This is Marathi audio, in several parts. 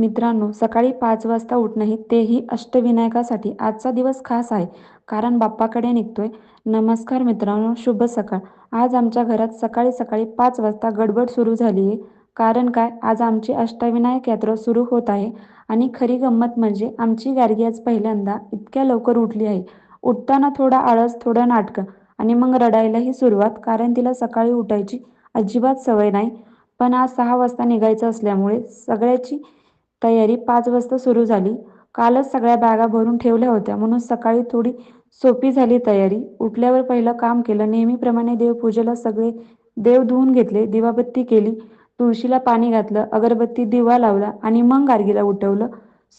मित्रांनो सकाळी पाच वाजता उठणं हे तेही अष्टविनायकासाठी आजचा दिवस खास आहे कारण बाप्पाकडे निघतोय. नमस्कार मित्रांनो शुभ सकाळ. आज आमच्या घरात सकाळी सकाळी पाच वाजता गडबड सुरू झाली आहे. कारण काय? आज आमची अष्टविनायक यात्रा सुरू होत आहे आणि खरी गंमत म्हणजे आमची गार्गी आज पहिल्यांदा इतक्या लवकर उठली आहे. उठताना थोडा आळस थोडं नाटकं आणि मग रडायलाही सुरुवात कारण तिला सकाळी उठायची अजिबात सवय नाही. पण आज सहा वाजता निघायचं असल्यामुळे सगळ्याची तयारी पाच वाजता सुरू झाली. कालच सगळ्या बॅगा भरून ठेवल्या होत्या. म्हणून सकाळी थोडी सोपी झाली तयारी. उठल्यावर पहिलं काम केलं. नेहमीप्रमाणे देवपूजेला सगळे देव धुवून घेतले. दिवाबत्ती केली. तुळशीला पाणी घातलं. अगरबत्ती दिवा लावला आणि मग गार्गीला उठवलं.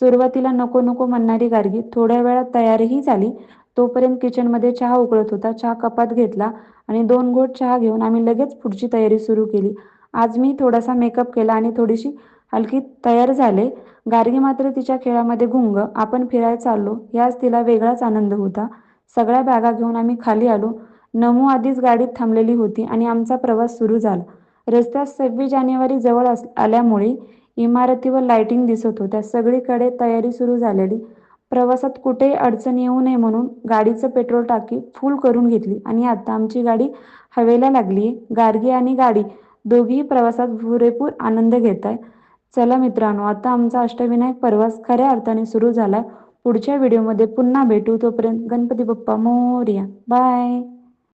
सुरुवातीला नको नको म्हणणारी गार्गी थोड्या वेळात तयारही झाली. तोपर्यंत किचनमध्ये चहा उकळत होता. चहा कपात घेतला आणि दोन घोट चहा घेऊन आम्ही लगेच पुढची तयारी सुरू केली. आज मी थोडासा मेकअप केला आणि थोडीशी हलकी तयार झाले. गार्गी मात्र तिच्या खेळामध्ये गुंग आपण फिरायला चाललो याच तिला वेगळाच आनंद होता. सगळ्या बॅगा घेऊन आम्ही खाली आलो. नमू आधीच गाडीत थांबलेली होती आणि आमचा प्रवास सुरू झाला. रस्त्यात सव्वीस जानेवारी जवळ आल्यामुळे इमारतीवर लाइटिंग दिसत होत्या. सगळीकडे तयारी सुरू झालेली. प्रवासात कुठेही अडचण येऊ नये म्हणून गाडीचं पेट्रोल टाकी फुल करून घेतली आणि आता आमची गाडी हवेला लागली गार्गी आणि गाडी दोघीही प्रवासात पुरेपूर आनंद घेत आहे चला मित्रांनो आता आमचा अष्टविनायक प्रवास खऱ्या अर्थाने सुरू झालाय. पुढच्या व्हिडिओमध्ये पुन्हा भेटू. तोपर्यंत गणपती बाप्पा मोर्या. बाय.